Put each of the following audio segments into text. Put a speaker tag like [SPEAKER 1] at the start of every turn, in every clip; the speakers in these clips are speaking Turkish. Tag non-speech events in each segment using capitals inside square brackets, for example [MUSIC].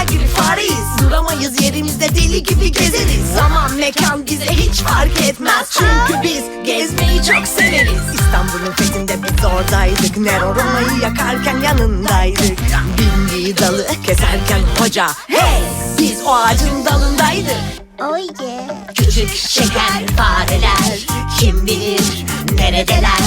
[SPEAKER 1] Rüzgar gibi fareyiz Duramayız yerimizde deli gibi gezeriz. Zaman mekan bize hiç fark etmez. Çünkü biz gezmeyi çok severiz. İstanbul'un fethinde biz oradaydık. Nero Roma'yı yakarken yanındaydık. Bindiği dalı keserken hoca Hey biz o ağacın dalındaydık.
[SPEAKER 2] Oh yeah.
[SPEAKER 1] Küçük şeker fareler Kim bilir neredeler?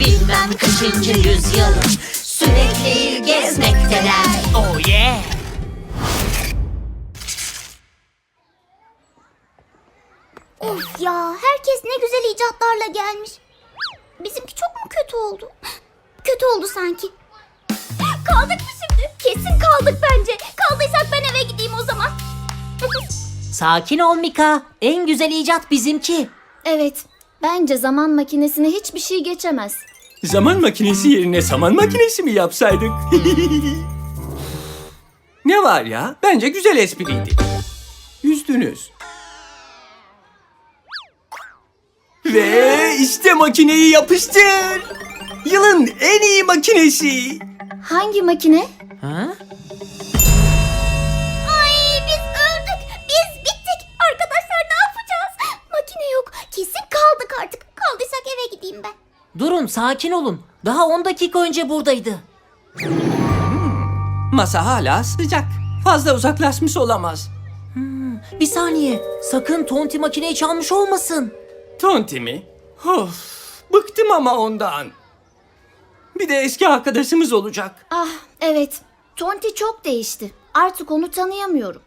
[SPEAKER 1] Bilmem kaçıncı yüzyıl Sürekli gezmekteler. Oh yeah
[SPEAKER 2] Of ya herkes ne güzel icatlarla gelmiş. Bizimki çok mu kötü oldu? Kötü oldu sanki. Kaldık mı şimdi? Kesin kaldık bence. Kaldıysak ben eve gideyim o zaman. [LAUGHS]
[SPEAKER 3] Sakin ol Mika. En güzel icat bizimki.
[SPEAKER 4] Evet, bence zaman makinesine hiçbir şey geçemez.
[SPEAKER 5] Zaman makinesi yerine saman makinesi mi yapsaydık? [LAUGHS] ne var ya? Bence güzel espriydi. Yüzdünüz. Ve işte makineyi yapıştır. Yılın en iyi makinesi.
[SPEAKER 4] Hangi makine?
[SPEAKER 3] Ha?
[SPEAKER 2] Ay biz öldük. Biz bittik. Arkadaşlar ne yapacağız? Makine yok. Kesin kaldık artık. Kaldıysak eve gideyim ben.
[SPEAKER 3] Durun sakin olun. Daha 10 dakika önce buradaydı.
[SPEAKER 5] Masa hala sıcak. Fazla uzaklaşmış olamaz.
[SPEAKER 3] Bir saniye. Sakın Tonti makineyi çalmış olmasın.
[SPEAKER 5] Tonti mi? Of, bıktım ama ondan. Bir de eski arkadaşımız olacak.
[SPEAKER 4] Ah, evet. Tonti çok değişti. Artık onu tanıyamıyorum.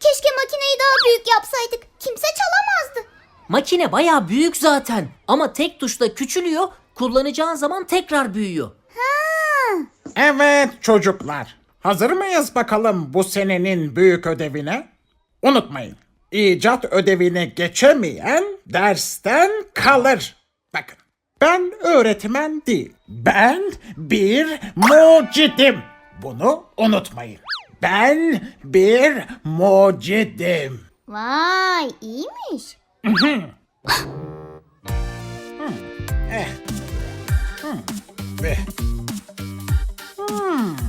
[SPEAKER 2] Keşke makineyi daha büyük yapsaydık. Kimse çalamazdı.
[SPEAKER 3] Makine baya büyük zaten. Ama tek tuşla küçülüyor. Kullanacağın zaman tekrar büyüyor.
[SPEAKER 6] Evet çocuklar. Hazır mıyız bakalım bu senenin büyük ödevine? Unutmayın. İcat ödevini geçemeyen dersten kalır. Bakın. Ben öğretmen değil. Ben bir mucidim. Bunu unutmayın. Ben bir mucidim.
[SPEAKER 2] Vay iyiymiş.
[SPEAKER 6] Ve... [GASPS] Hmm.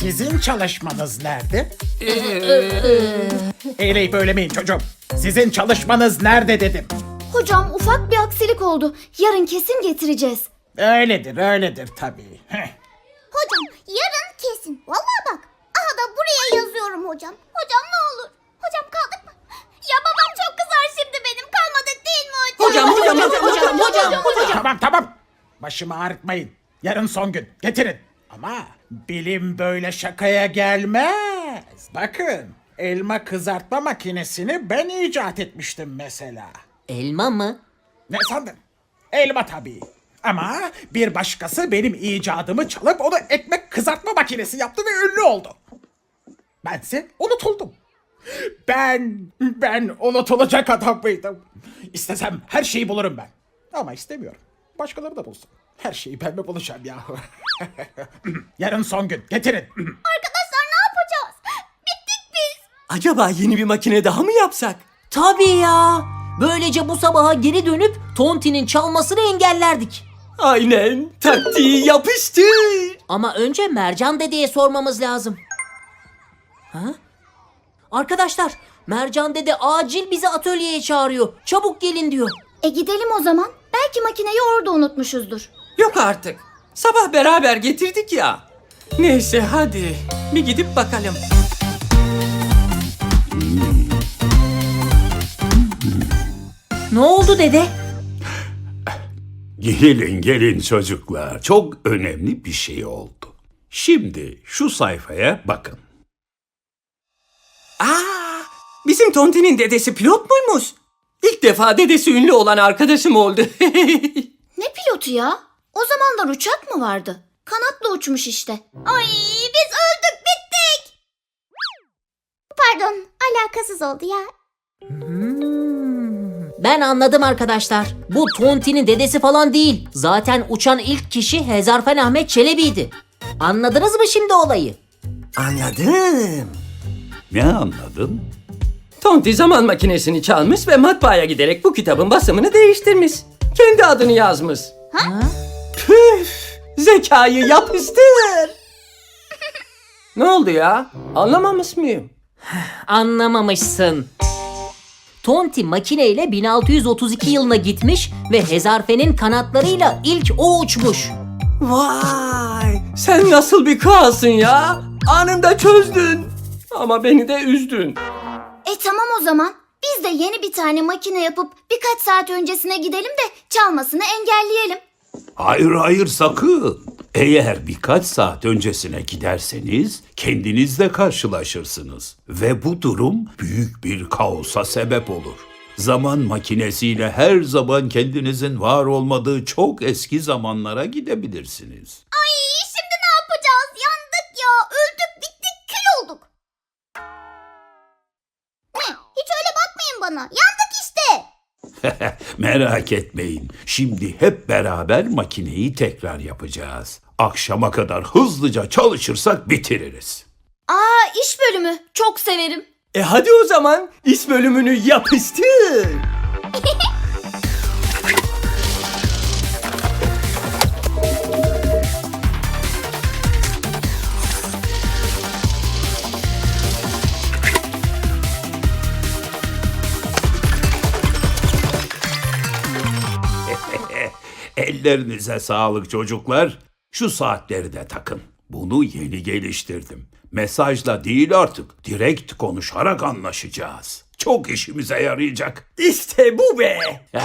[SPEAKER 6] Sizin çalışmanız nerede? [LAUGHS] Eğleyip söylemeyin çocuğum. Sizin çalışmanız nerede dedim.
[SPEAKER 4] Hocam ufak bir aksilik oldu. Yarın kesin getireceğiz.
[SPEAKER 6] Öyledir, öyledir tabii. Heh.
[SPEAKER 2] Hocam yarın kesin. Vallahi bak. Aha da buraya yazıyorum hocam. Hocam ne olur. Hocam kaldık mı? Ya babam çok kızar şimdi benim. Kalmadık değil mi hocam?
[SPEAKER 5] Hocam, hocam, hocam, hocam,
[SPEAKER 6] Tamam, tamam. Başımı ağrıtmayın. Yarın son gün. Getirin. Ama bilim böyle şakaya gelmez. Bakın, elma kızartma makinesini ben icat etmiştim mesela.
[SPEAKER 3] Elma mı?
[SPEAKER 6] Ne sandın? Elma tabii. Ama bir başkası benim icadımı çalıp onu ekmek kızartma makinesi yaptı ve ünlü oldu. Bense unutuldum. Ben, ben unutulacak adam mıydım? İstesem her şeyi bulurum ben. Ama istemiyorum. Başkaları da bulsun. Her şeyi ben mi bulacağım yahu? [LAUGHS] Yarın son gün. Getirin.
[SPEAKER 2] Arkadaşlar ne yapacağız? Bittik biz.
[SPEAKER 5] Acaba yeni bir makine daha mı yapsak?
[SPEAKER 3] Tabii ya. Böylece bu sabaha geri dönüp Tonti'nin çalmasını engellerdik.
[SPEAKER 5] Aynen. Taktiği yapıştır.
[SPEAKER 3] Ama önce Mercan dedeye sormamız lazım. Ha? Arkadaşlar, Mercan dede acil bizi atölyeye çağırıyor. Çabuk gelin diyor.
[SPEAKER 4] E gidelim o zaman. Belki makineyi orada unutmuşuzdur.
[SPEAKER 5] Yok artık. Sabah beraber getirdik ya. Neyse hadi. Bir gidip bakalım.
[SPEAKER 3] Ne oldu dede?
[SPEAKER 7] Gelin gelin çocuklar. Çok önemli bir şey oldu. Şimdi şu sayfaya bakın.
[SPEAKER 5] Aa, bizim Tonti'nin dedesi pilot muymuş? İlk defa dedesi ünlü olan arkadaşım oldu. [LAUGHS]
[SPEAKER 4] Ne pilotu ya? O zamanlar uçak mı vardı? Kanatla uçmuş işte.
[SPEAKER 2] Ay biz öldük bittik. Pardon alakasız oldu ya.
[SPEAKER 3] Ben anladım arkadaşlar. Bu Tonti'nin dedesi falan değil. Zaten uçan ilk kişi Hezarfen Ahmet Çelebi'ydi. Anladınız mı şimdi olayı?
[SPEAKER 5] Anladım.
[SPEAKER 7] Ne anladın?
[SPEAKER 5] Tonti zaman makinesini çalmış ve matbaaya giderek bu kitabın basımını değiştirmiş. Kendi adını yazmış. Püf! Zekayı yapıştır. Ne oldu ya? Anlamamış mıyım?
[SPEAKER 3] Anlamamışsın. Tonti makineyle 1632 yılına gitmiş ve Hezarfen'in kanatlarıyla ilk o uçmuş.
[SPEAKER 5] Vay! Sen nasıl bir kralsın ya? Anında çözdün. Ama beni de üzdün.
[SPEAKER 4] E tamam o zaman. Biz de yeni bir tane makine yapıp birkaç saat öncesine gidelim de çalmasını engelleyelim.
[SPEAKER 7] Hayır hayır sakın. Eğer birkaç saat öncesine giderseniz kendinizle karşılaşırsınız. Ve bu durum büyük bir kaosa sebep olur. Zaman makinesiyle her zaman kendinizin var olmadığı çok eski zamanlara gidebilirsiniz.
[SPEAKER 2] Ay şimdi ne yapacağız? Yandık ya. Öldük, bittik, kül olduk. Hiç öyle bakmayın bana. Yandık. [LAUGHS]
[SPEAKER 7] Merak etmeyin. Şimdi hep beraber makineyi tekrar yapacağız. Akşama kadar hızlıca çalışırsak bitiririz.
[SPEAKER 4] Aa iş bölümü. Çok severim.
[SPEAKER 5] E hadi o zaman iş bölümünü yapıştır.
[SPEAKER 7] Ellerinize sağlık çocuklar. Şu saatleri de takın. Bunu yeni geliştirdim. Mesajla değil artık. Direkt konuşarak anlaşacağız. Çok işimize yarayacak.
[SPEAKER 5] İşte bu be. [LAUGHS]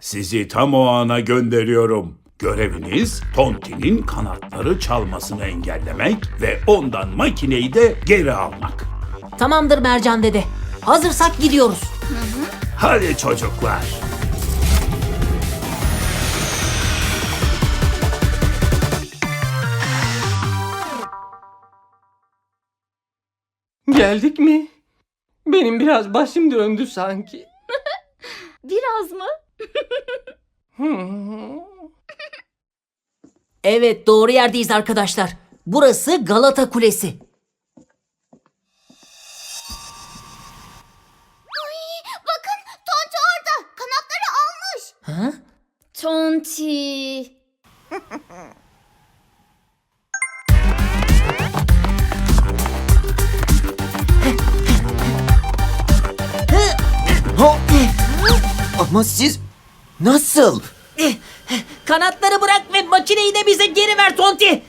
[SPEAKER 7] Sizi tam o ana gönderiyorum. Göreviniz Tonti'nin kanatları çalmasını engellemek ve ondan makineyi de geri almak.
[SPEAKER 3] Tamamdır Mercan dede. Hazırsak gidiyoruz.
[SPEAKER 7] Hadi çocuklar.
[SPEAKER 5] Geldik mi? Benim biraz başım döndü sanki. [LAUGHS]
[SPEAKER 2] Biraz mı? [LAUGHS]
[SPEAKER 3] Evet doğru yerdeyiz arkadaşlar. Burası Galata Kulesi.
[SPEAKER 2] Bakın Tonti orada. Kanatları almış.
[SPEAKER 3] Ha?
[SPEAKER 4] Tonti. [LAUGHS]
[SPEAKER 8] Ama siz nasıl?
[SPEAKER 3] Kanatları bırak ve makineyi de bize geri ver Tonti.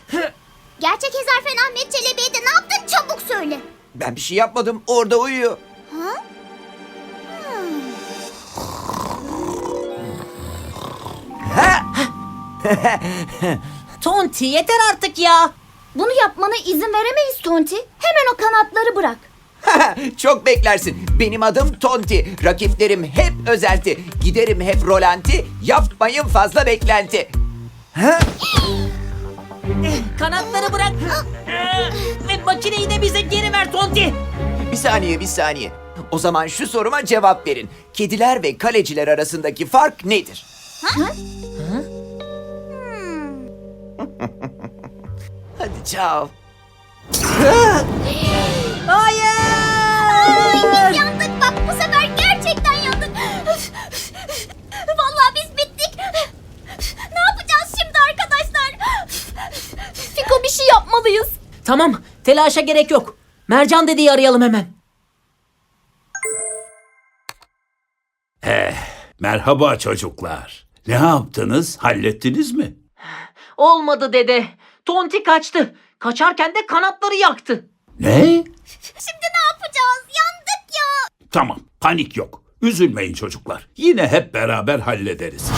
[SPEAKER 2] Gerçek Hezarfen Ahmet Çelebi'ye de ne yaptın çabuk söyle.
[SPEAKER 8] Ben bir şey yapmadım. Orada uyuyor. [LAUGHS]
[SPEAKER 3] Tonti yeter artık ya.
[SPEAKER 4] Bunu yapmana izin veremeyiz Tonti. Hemen o kanatları bırak. [LAUGHS]
[SPEAKER 8] Çok beklersin. Benim adım Tonti. Rakiplerim hep özelti. Giderim hep rolanti. Yapmayın fazla beklenti.
[SPEAKER 3] Kanatları bırak. ve makineyi de bize geri ver Tonti.
[SPEAKER 8] Bir saniye, bir saniye. O zaman şu soruma cevap verin. Kediler ve kaleciler arasındaki fark nedir? [LAUGHS] Hadi çao. [LAUGHS]
[SPEAKER 4] bir şey yapmalıyız.
[SPEAKER 3] Tamam telaşa gerek yok. Mercan dedeyi arayalım hemen.
[SPEAKER 7] Merhaba çocuklar. Ne yaptınız? Hallettiniz mi?
[SPEAKER 3] Olmadı dede. Tonti kaçtı. Kaçarken de kanatları yaktı.
[SPEAKER 7] Ne?
[SPEAKER 2] Şimdi ne yapacağız? Yandık ya.
[SPEAKER 7] Tamam, panik yok. Üzülmeyin çocuklar. Yine hep beraber hallederiz.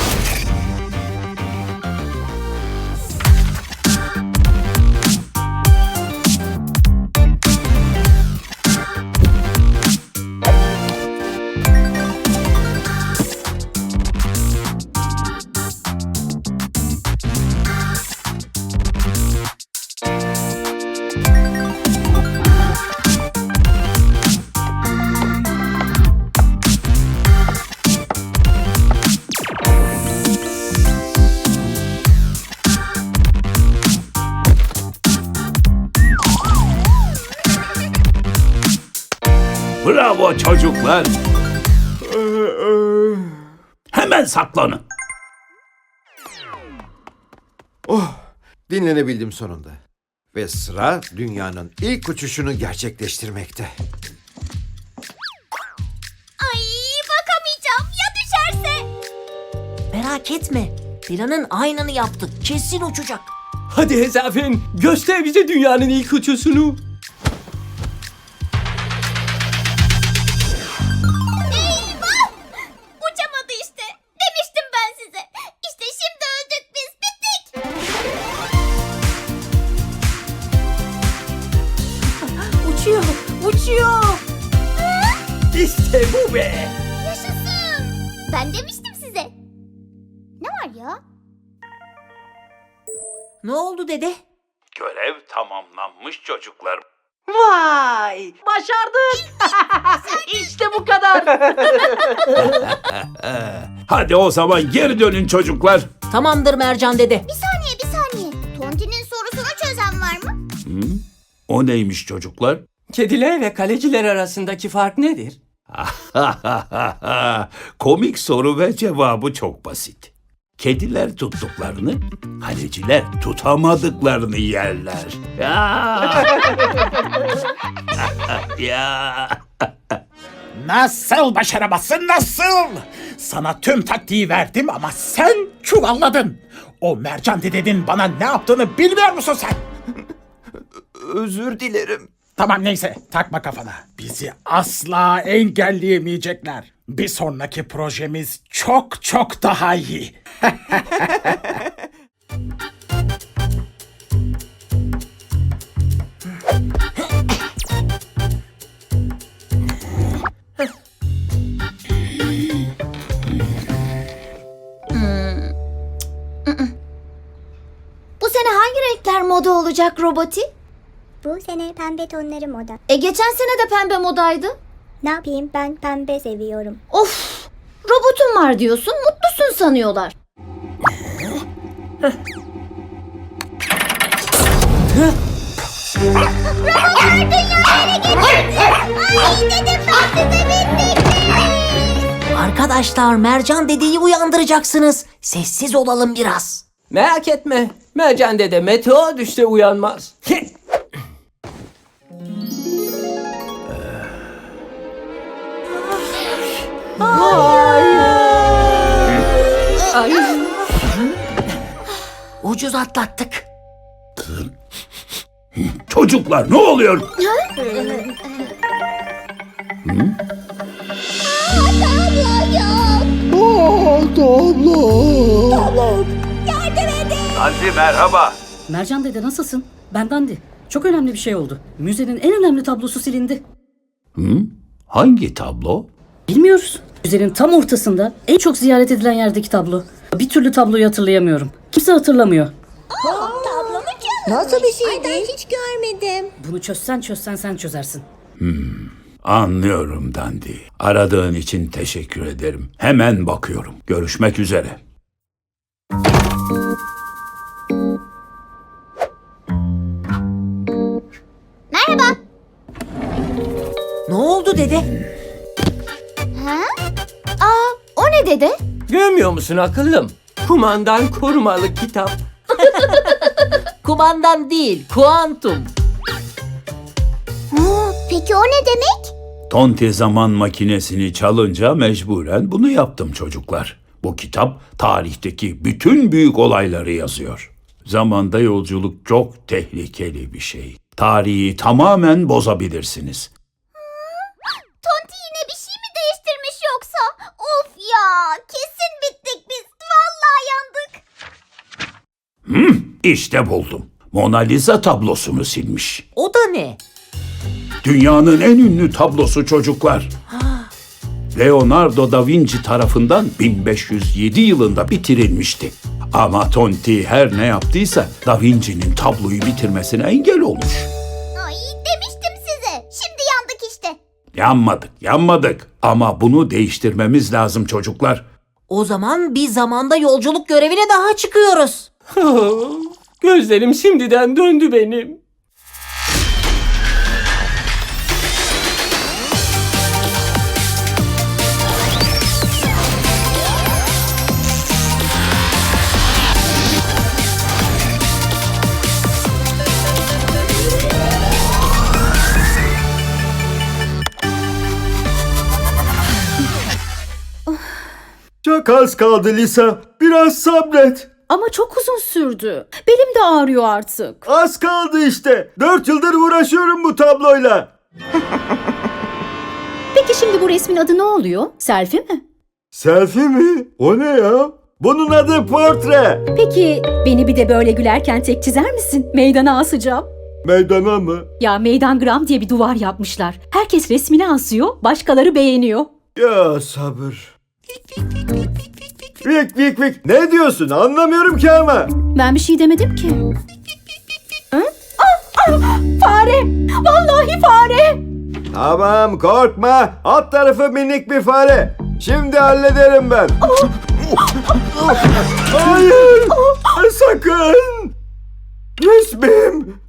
[SPEAKER 7] Çocuklar. Hemen saklanın.
[SPEAKER 9] Dinlenebildim sonunda. Ve sıra dünyanın ilk uçuşunu gerçekleştirmekte.
[SPEAKER 2] Ay bakamayacağım ya düşerse?
[SPEAKER 3] Merak etme. Planın aynını yaptık. Kesin uçacak.
[SPEAKER 5] Hadi Hezafen göster bize dünyanın ilk uçuşunu. Bu
[SPEAKER 3] kadar. [LAUGHS]
[SPEAKER 7] Hadi o zaman geri dönün çocuklar.
[SPEAKER 3] Tamamdır Mercan dede.
[SPEAKER 2] Bir saniye bir saniye. Tonti'nin sorusunu çözen var mı?
[SPEAKER 7] O neymiş çocuklar?
[SPEAKER 5] Kediler ve kaleciler arasındaki fark nedir? [LAUGHS]
[SPEAKER 7] Komik soru ve cevabı çok basit. Kediler tuttuklarını, kaleciler tutamadıklarını yerler. [LAUGHS] Ya. ya.
[SPEAKER 6] Nasıl başaramazsın nasıl? Sana tüm taktiği verdim ama sen çuvalladın. O mercan dedenin bana ne yaptığını bilmiyor musun sen?
[SPEAKER 8] Özür dilerim.
[SPEAKER 6] Tamam neyse takma kafana. Bizi asla engelleyemeyecekler. Bir sonraki projemiz çok çok daha iyi. [LAUGHS]
[SPEAKER 4] olacak roboti?
[SPEAKER 2] Bu sene pembe tonları moda.
[SPEAKER 4] E geçen sene de pembe modaydı.
[SPEAKER 2] Ne yapayım ben pembe seviyorum.
[SPEAKER 4] Of! Robotun var diyorsun, mutlusun sanıyorlar.
[SPEAKER 3] Arkadaşlar Mercan dedeyi uyandıracaksınız. Sessiz olalım biraz.
[SPEAKER 5] Merak etme. Mercan dede meteor düşse uyanmaz. Ay.
[SPEAKER 3] Ucuz atlattık.
[SPEAKER 7] Çocuklar ne oluyor? Hadi merhaba.
[SPEAKER 10] Mercan dede nasılsın? Ben Dandi. Çok önemli bir şey oldu. Müzenin en önemli tablosu silindi.
[SPEAKER 7] Hangi tablo?
[SPEAKER 10] Bilmiyoruz. Müzenin tam ortasında en çok ziyaret edilen yerdeki tablo. Bir türlü tabloyu hatırlayamıyorum. Kimse hatırlamıyor.
[SPEAKER 2] Nasıl bir şeydi? ben hiç görmedim.
[SPEAKER 10] Bunu çözsen çözsen sen çözersin.
[SPEAKER 7] Anlıyorum Dandi. Aradığın için teşekkür ederim. Hemen bakıyorum. Görüşmek üzere.
[SPEAKER 3] Dede?
[SPEAKER 4] Aa, o ne dede?
[SPEAKER 5] Görmüyor musun akıllım? Kumandan korumalı kitap. [LAUGHS]
[SPEAKER 3] Kumandan değil, kuantum.
[SPEAKER 2] Aa, peki o ne demek?
[SPEAKER 7] Tonti zaman makinesini çalınca mecburen bunu yaptım çocuklar. Bu kitap tarihteki bütün büyük olayları yazıyor. Zamanda yolculuk çok tehlikeli bir şey. Tarihi tamamen bozabilirsiniz.
[SPEAKER 2] Tonti yine bir şey mi değiştirmiş yoksa? Of ya kesin bittik biz. Vallahi yandık.
[SPEAKER 7] İşte buldum. Mona Lisa tablosunu silmiş.
[SPEAKER 3] O da ne?
[SPEAKER 7] Dünyanın en ünlü tablosu çocuklar. Leonardo da Vinci tarafından 1507 yılında bitirilmişti. Ama Tonti her ne yaptıysa Da Vinci'nin tabloyu bitirmesine engel olmuş. Yanmadık, yanmadık. Ama bunu değiştirmemiz lazım çocuklar.
[SPEAKER 3] O zaman bir zamanda yolculuk görevine daha çıkıyoruz. [LAUGHS]
[SPEAKER 5] Gözlerim şimdiden döndü benim.
[SPEAKER 11] Çok az kaldı Lisa. Biraz sabret.
[SPEAKER 10] Ama çok uzun sürdü. Belim de ağrıyor artık.
[SPEAKER 11] Az kaldı işte. Dört yıldır uğraşıyorum bu tabloyla. [LAUGHS]
[SPEAKER 10] Peki şimdi bu resmin adı ne oluyor? Selfie mi?
[SPEAKER 11] Selfie mi? O ne ya? Bunun adı portre.
[SPEAKER 10] Peki beni bir de böyle gülerken tek çizer misin? Meydana asacağım.
[SPEAKER 11] Meydana mı?
[SPEAKER 10] Ya meydangram diye bir duvar yapmışlar. Herkes resmini asıyor, başkaları beğeniyor.
[SPEAKER 11] Ya sabır. Vik vik vik. Ne diyorsun? Anlamıyorum ki ama.
[SPEAKER 10] Ben bir şey demedim ki. Hı? Ah, ah, fare! Vallahi fare!
[SPEAKER 11] Tamam korkma. Alt tarafı minik bir fare. Şimdi hallederim ben. Hayır. Sakın. Resmim.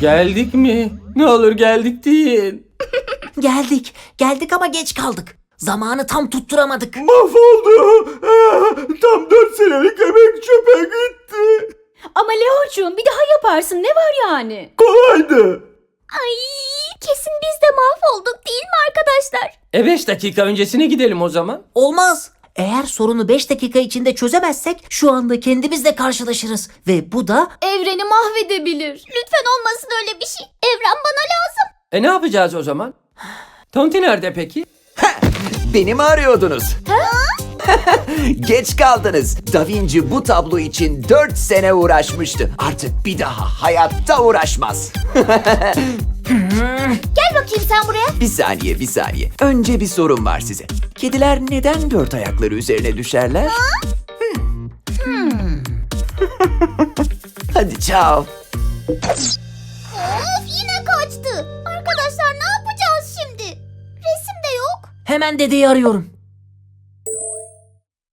[SPEAKER 5] Geldik mi? Ne olur geldik deyin. [LAUGHS]
[SPEAKER 3] Geldik. Geldik ama geç kaldık. Zamanı tam tutturamadık.
[SPEAKER 11] Mahvoldu. Ah, Tam dört senelik emek çöpe gitti.
[SPEAKER 10] Ama Leo'cuğum bir daha yaparsın ne var yani?
[SPEAKER 11] Kolaydı.
[SPEAKER 2] Ay kesin biz de mahvolduk değil mi arkadaşlar?
[SPEAKER 5] E 5 dakika öncesine gidelim o zaman.
[SPEAKER 3] Olmaz. Eğer sorunu 5 dakika içinde çözemezsek şu anda kendimizle karşılaşırız. Ve bu da
[SPEAKER 2] Evreni mahvedebilir. Lütfen olmasın öyle bir şey. Evren bana lazım.
[SPEAKER 5] E ne yapacağız o zaman? Tonti nerede peki?
[SPEAKER 8] Beni mi arıyordunuz? [LAUGHS] Geç kaldınız. Da Vinci bu tablo için 4 sene uğraşmıştı. Artık bir daha hayatta uğraşmaz. [LAUGHS]
[SPEAKER 2] Gel bakayım sen buraya.
[SPEAKER 8] Bir saniye, bir saniye. Önce bir sorum var size. Kediler neden dört ayakları üzerine düşerler? Hmm. [LAUGHS] Hadi ciao.
[SPEAKER 3] Hemen dedeyi arıyorum.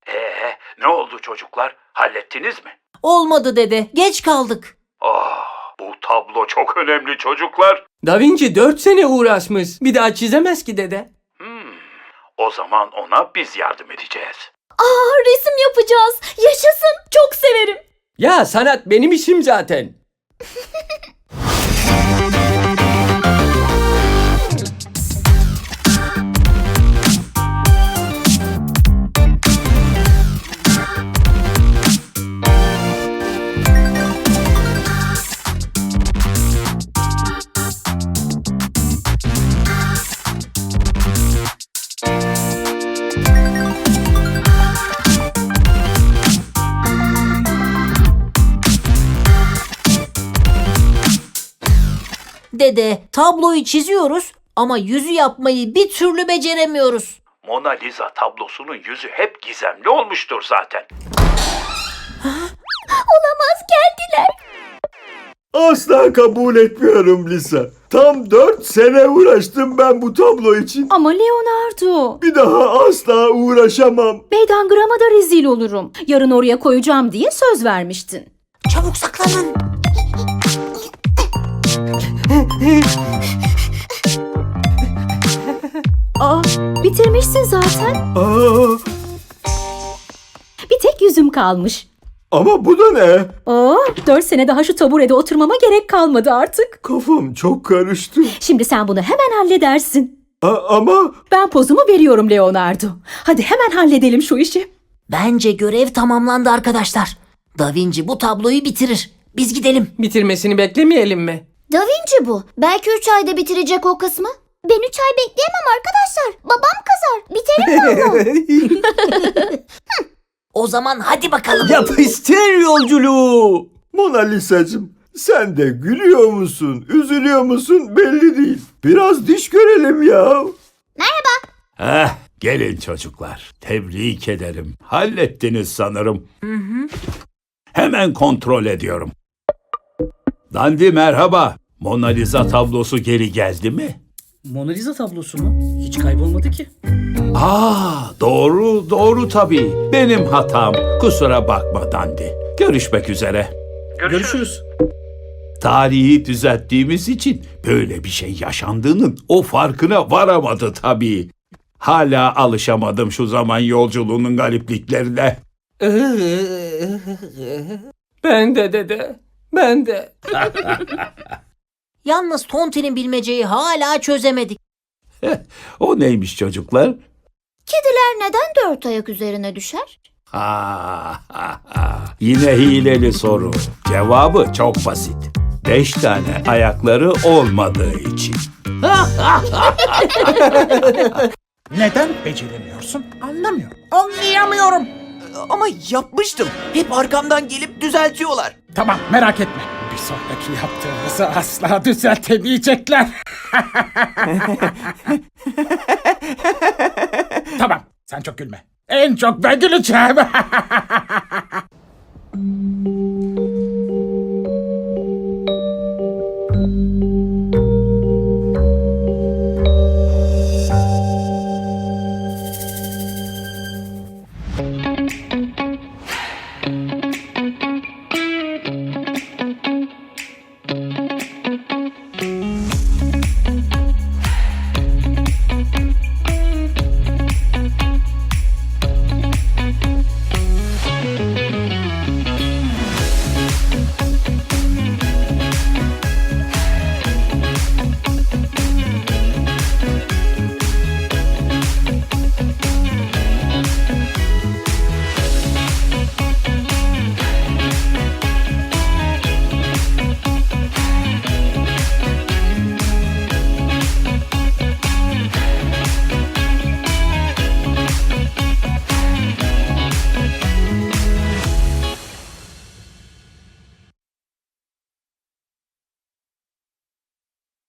[SPEAKER 7] Ee, ne oldu çocuklar? Hallettiniz mi?
[SPEAKER 3] Olmadı dede. Geç kaldık.
[SPEAKER 7] Ah, bu tablo çok önemli çocuklar.
[SPEAKER 5] Da Vinci 4 sene uğraşmış. Bir daha çizemez ki dede.
[SPEAKER 7] O zaman ona biz yardım edeceğiz.
[SPEAKER 10] Aa resim yapacağız. Yaşasın. Çok severim.
[SPEAKER 5] Ya sanat benim işim zaten. [LAUGHS]
[SPEAKER 3] Dede tabloyu çiziyoruz ama yüzü yapmayı bir türlü beceremiyoruz.
[SPEAKER 7] Mona Lisa tablosunun yüzü hep gizemli olmuştur zaten.
[SPEAKER 2] Olamaz geldiler.
[SPEAKER 11] Asla kabul etmiyorum Lisa. Tam dört sene uğraştım ben bu tablo için.
[SPEAKER 10] Ama Leonardo.
[SPEAKER 11] Bir daha asla uğraşamam.
[SPEAKER 10] Meydangrama da rezil olurum. Yarın oraya koyacağım diye söz vermiştin.
[SPEAKER 3] Çabuk saklanın.
[SPEAKER 10] Aa bitirmişsin zaten.
[SPEAKER 11] Aa,
[SPEAKER 10] Bir tek yüzüm kalmış.
[SPEAKER 11] ama bu da ne?
[SPEAKER 10] Oo, dört sene daha şu taburede oturmama gerek kalmadı artık.
[SPEAKER 11] Kafam çok karıştı.
[SPEAKER 10] Şimdi sen bunu hemen halledersin.
[SPEAKER 11] A- ama
[SPEAKER 10] Ben pozumu veriyorum Leonardo. Hadi hemen halledelim şu işi.
[SPEAKER 3] Bence görev tamamlandı arkadaşlar. Da Vinci bu tabloyu bitirir. Biz gidelim.
[SPEAKER 5] Bitirmesini beklemeyelim mi?
[SPEAKER 4] Da Vinci bu. Belki 3 ayda bitirecek o kısmı.
[SPEAKER 2] Ben üç ay bekleyemem arkadaşlar. Babam kızar. Biterim valla. [LAUGHS]
[SPEAKER 3] O zaman hadi bakalım.
[SPEAKER 5] Yapıştır yolculuğu.
[SPEAKER 11] Mona Lisa'cığım sen de gülüyor musun, üzülüyor musun belli değil. Biraz diş görelim ya.
[SPEAKER 7] Eh, gelin çocuklar. Tebrik ederim. Hallettiniz sanırım. Hemen kontrol ediyorum. Dandi merhaba. Mona Lisa tablosu geri geldi mi?
[SPEAKER 10] Mona Lisa tablosu mu? Hiç kaybolmadı ki.
[SPEAKER 7] Aa, doğru, doğru tabii. Benim hatam. Kusura bakma Dandi. Görüşmek üzere.
[SPEAKER 10] Görüşürüz.
[SPEAKER 7] Tarihi düzelttiğimiz için böyle bir şey yaşandığının o farkına varamadı tabii. Hala alışamadım şu zaman yolculuğunun garipliklerine. [LAUGHS]
[SPEAKER 5] Ben de dede. Ben de. [LAUGHS]
[SPEAKER 3] Yalnız Tonti'nin bilmeceyi hala çözemedik. [LAUGHS]
[SPEAKER 7] O neymiş çocuklar?
[SPEAKER 4] Kediler neden dört ayak üzerine düşer?
[SPEAKER 7] Ha, ha, ha. Yine hileli soru. Cevabı çok basit. Beş tane ayakları olmadığı için. [LAUGHS]
[SPEAKER 6] Neden beceremiyorsun? Anlamıyorum. Anlayamıyorum.
[SPEAKER 8] Ama yapmıştım. Hep arkamdan gelip düzeltiyorlar.
[SPEAKER 6] Tamam merak etme. Bir sonraki yaptığımızı asla düzeltemeyecekler. [LAUGHS] tamam sen çok gülme. En çok ben güleceğim. [LAUGHS]